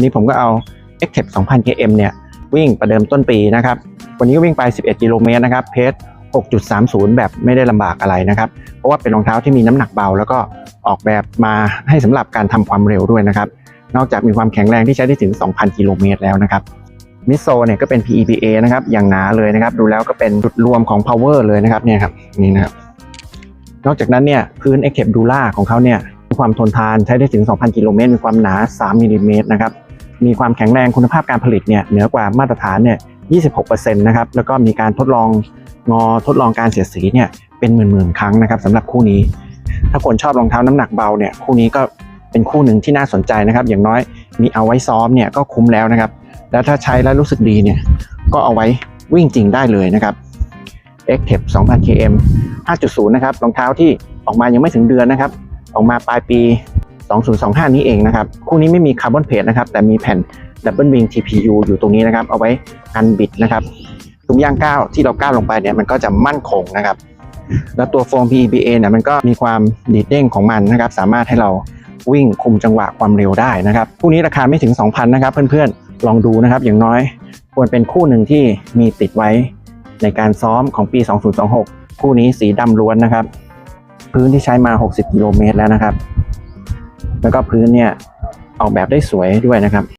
วันนี้ผมก็เอา x t e p 2000 km เนี่ยวิ่งประเดิมต้นปีนะครับ วันนี้ก็วิ่งไป 11 กิโลเมตรนะครับ เพจ6.30 แบบไม่ได้ลำบากอะไรนะครับ เพราะว่าเป็นรองเท้าที่มีน้ำหนักเบา แล้วก็ออกแบบมาให้สำหรับการทำความเร็วด้วยนะครับ นอกจากมีความแข็งแรงที่ใช้ได้ถึง 2,000 กิโลเมตรแล้วนะครับมิโซเนี่ยก็เป็น PEPA นะครับ อย่างหนาเลยนะครับ ดูแล้วก็เป็นจุดรวมของ power เลยนะครับเนี่ยครับนี่นะครับ นอกจากนั้นเนี่ยพื้น e x t e p Dura ของเขาเนี่ยมีความทนทานใช้ได้ถึง 2,000 กิโลเมตร มีความหนา 3มิลลิเมตรนะครับ มีความแข็งแรงคุณภาพการผลิตเนี่ยเหนือกว่ามาตรฐานเนี่ย 26%นะครับ แล้วก็มีการทดลองงอทดลองการเสียดสีเนี่ยเป็นหมื่นๆครั้งนะครับสำหรับคู่นี้ ถ้าคนชอบรองเท้าน้ำหนักเบาเนี่ยคู่นี้ก็เป็นคู่หนึ่งที่น่าสนใจนะครับ อย่างน้อยมีเอาไว้ซ้อมเนี่ยก็คุ้มแล้วนะครับ แล้วถ้าใช้แล้วรู้สึกดีเนี่ยก็เอาไว้วิ่งจริงได้เลยนะครับ x t e p 2000 km 5.0 นะครับรองเท้าที่ออกมายังไม่ถึงเดือนนะครับ ออกมาปลายปี 2025 นี้เองนะครับ คู่นี้ไม่มีคาร์บอนเพจนะครับ แต่มีแผ่นดับเบิลวิง TPU อยู่ตรงนี้นะครับ เอาไว้กันบิดนะครับทุกย่างก้าวที่เราก้าวลงไปเนี่ยมันก็จะมั่นคงนะครับ แล้วตัวโฟม PEBA เนี่ยมันก็มีความดีดเด้งของมันนะครับ สามารถให้เราวิ่งคุมจังหวะความเร็วได้นะครับ คู่นี้ราคาไม่ถึง 2,000 นะครับเพื่อนๆ ลองดูนะครับ อย่างน้อยควรเป็นคู่หนึ่งที่มีติดไว้ในการซ้อมของปี 2026 คู่นี้สีดำล้วนนะครับ พื้นที่ใช้มา 60 กิโลเมตรแล้วนะครับ แล้วก็พื้นเนี่ยออกแบบได้สวยด้วยนะครับ